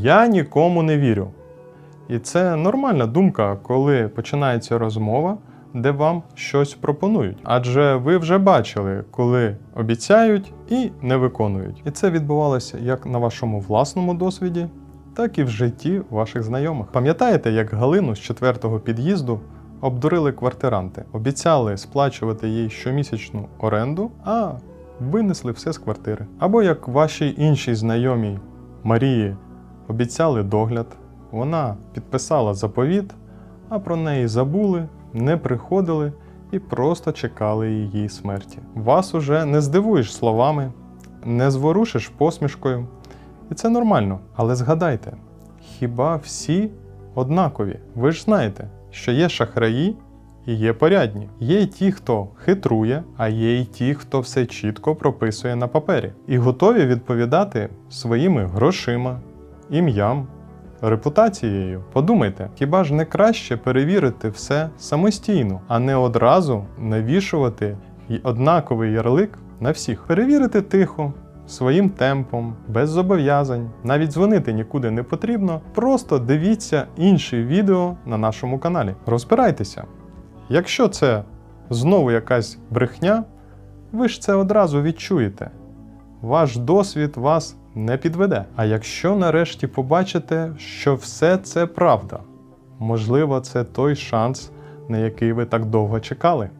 Я нікому не вірю. І це нормальна думка, коли починається розмова, де вам щось пропонують. Адже ви вже бачили, коли обіцяють і не виконують. І це відбувалося як на вашому власному досвіді, так і в житті ваших знайомих. Пам'ятаєте, як Галину з четвертого під'їзду обдурили квартиранти, обіцяли сплачувати їй щомісячну оренду, а винесли все з квартири. Або як вашій іншій знайомій Марії обіцяли догляд, вона підписала заповіт, а про неї забули, не приходили і просто чекали її смерті. Вас уже не здивуєш словами, не зворушиш посмішкою. І це нормально. Але згадайте, хіба всі однакові? Ви ж знаєте, що є шахраї і є порядні. Є й ті, хто хитрує, а є й ті, хто все чітко прописує на папері, і готові відповідати своїми грошима, ім'ям, репутацією. Подумайте, хіба ж не краще перевірити все самостійно, а не одразу навішувати й однаковий ярлик на всіх. Перевірити тихо. Своїм темпом, без зобов'язань, навіть дзвонити нікуди не потрібно. Просто дивіться інші відео на нашому каналі. Розбирайтеся. Якщо це знову якась брехня, ви ж це одразу відчуєте. Ваш досвід вас не підведе. А якщо нарешті побачите, що все це правда, можливо, це той шанс, на який ви так довго чекали.